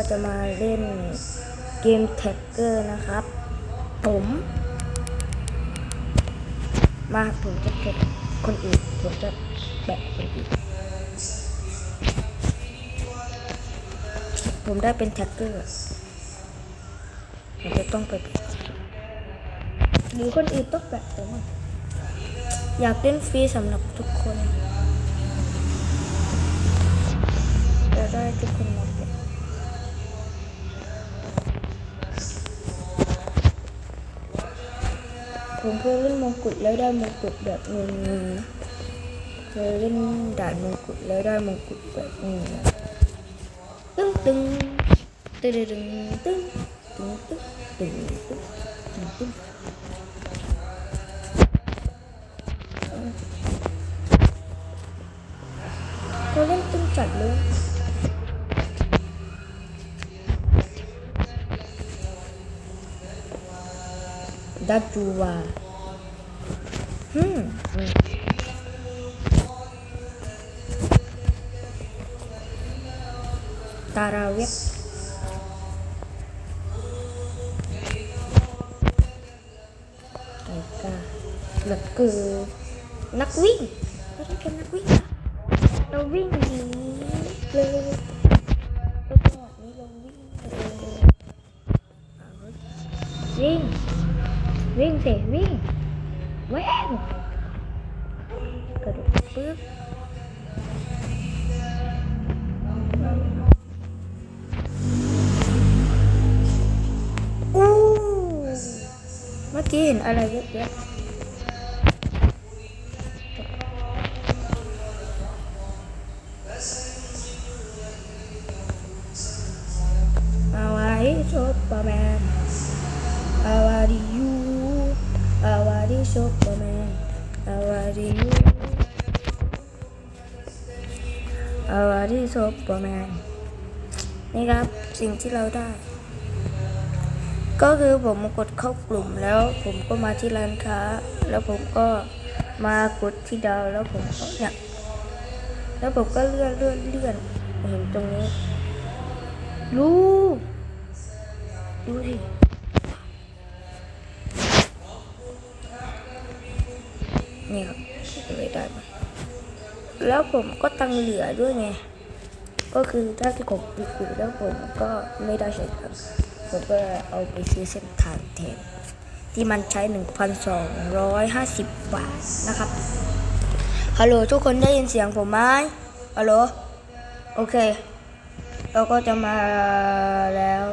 ก็จะมาเล่นเกมแท็กเกอร์นะครับ ผม มาผมจะแท็กคนอื่นผมจะแบกคนอื่นผมได้เป็นแท็กเกอร์ผมจะต้องไปแบกหรือคนอื่นต้องแบกผมอยากเล่นฟรีสำหรับทุกคนจะได้ทุกคน ผมเคยเล่นมงกุฎแล้วได้มงกุฎแบบงงๆเคยเล่นด่านมงกุฎแล้วได้มงกุฎแบบนึงตึ้งตึ้งตึ้งตึ้งตึ้งตึ้งตึ้งตึ้งตึ้งตึ้งเขาเล่นตึ้งจัดเลย da tua. Hmm. Tarawih. Eka. Leku. Nakwing. Parang ka nakwing. Nakwing. สิวิ่งแว้งกระโดดปึ๊บอู้เมื่อกี้เห็นอะไรเยอะๆ How are you, Superman? How are you? How are you, Superman? นี่ครับสิ่งที่เราได้ ก็คือผมกดเข้ากลุ่มแล้วผมก็มาที่ร้านค้า แล้วผมก็มากดที่ดาวแล้วผมก็เนี่ยแล้วผมก็เลื่อนเลื่อนเลื่อนเห็นตรงนี้ดูดูดิ นี่ครับไม่ได้มาแล้วผมก็ตังเหลือด้วยไง ก็คือถ้าที่ผมปิดอยู่แล้วผมก็ไม่ได้ใช้ตังผมก็เอาไปซื้อเส้นทางแทนที่มันใช้ 1,250 บาทนะครับ ฮัลโหลทุกคนได้ยินเสียงผมไหมฮัลโหล โอเค เราก็จะมาแล้ว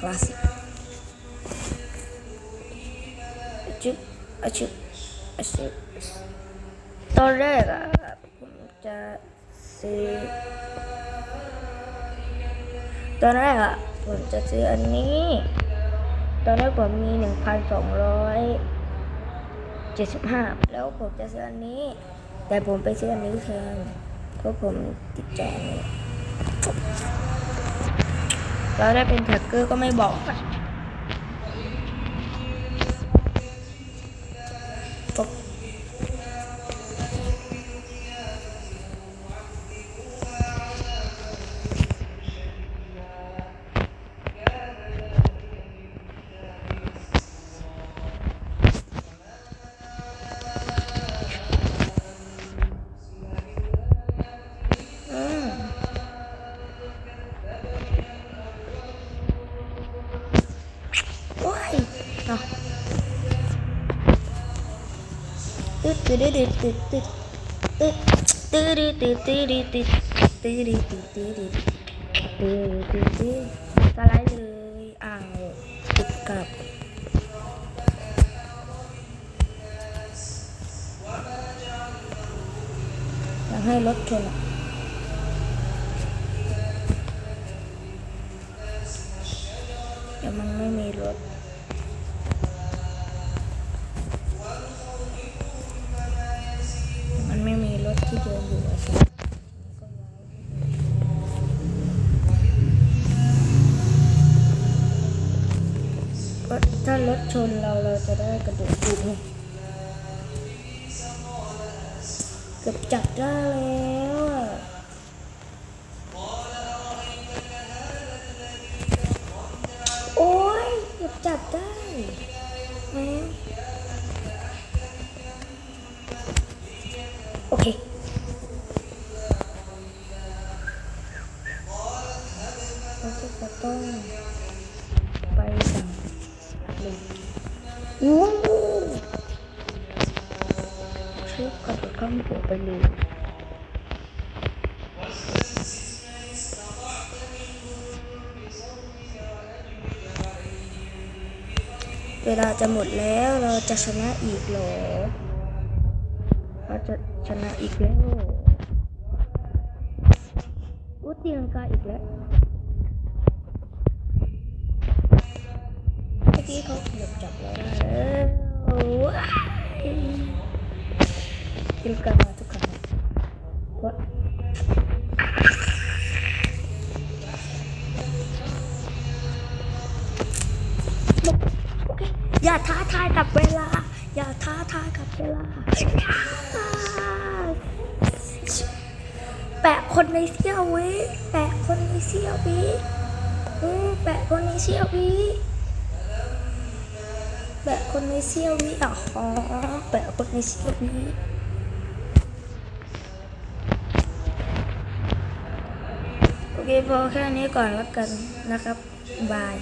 คลาสสิกจุ๊บอะจุ๊บอะจุ๊บตอนแรกอะผมจะซื้อตอนแรกอะผมจะซื้ออันนี้ ตอนแรกผมมีหนึ่งพันสองร้อยเจ็ดสิบห้าแล้วผมจะซื้ออันนี้ แต่ผมไปซื้ออันนี้แทนเพราะผมติดใจ เราได้เป็นแท็กเกอร์ก็ไม่บอก ตึ๊ดตึ๊ดตึ๊ดตึ๊ดตึ๊ดตึ๊ดตึ๊ดตึ๊ดตึ๊ดตึ๊ดตึ๊ดตึ๊ดตึ๊ดตึ๊ดตึ๊ดตึ๊ดตึ๊ดสไลด์เลยอ้าวติดกลับอยากให้รถชนอะแต่มันไม่มีรถ ที่เดินอยู่อะสิก็ถ้ารถชนเราเราจะได้กระโดดดูไงกกือบจับได้แล้วโอ้ยเกือบจับได้โอเค ข้ามหัวไปเลยเวลาจะหมดแล้วเราจะชนะอีกหรอ เราจะชนะอีกแล้วอู้ตีลังกาอีกแล้ว เมื่อกี้เขาเกือบจับเราได้แล้ว กินกันมาทุกครั้งวะลุกโอเค อย่าท้าทายกับเวลา อย่าท้าทายกับเวลา แปะคนในเสี้ยววิแปะคนในเสี้ยววิแปะคนในเสี้ยววิแปะคนในเซี่ยววิอ๋อแปะคนในเซี่ยววิโอ เคพอแค่นี้ก่อนแล้วกันนะครับ บาย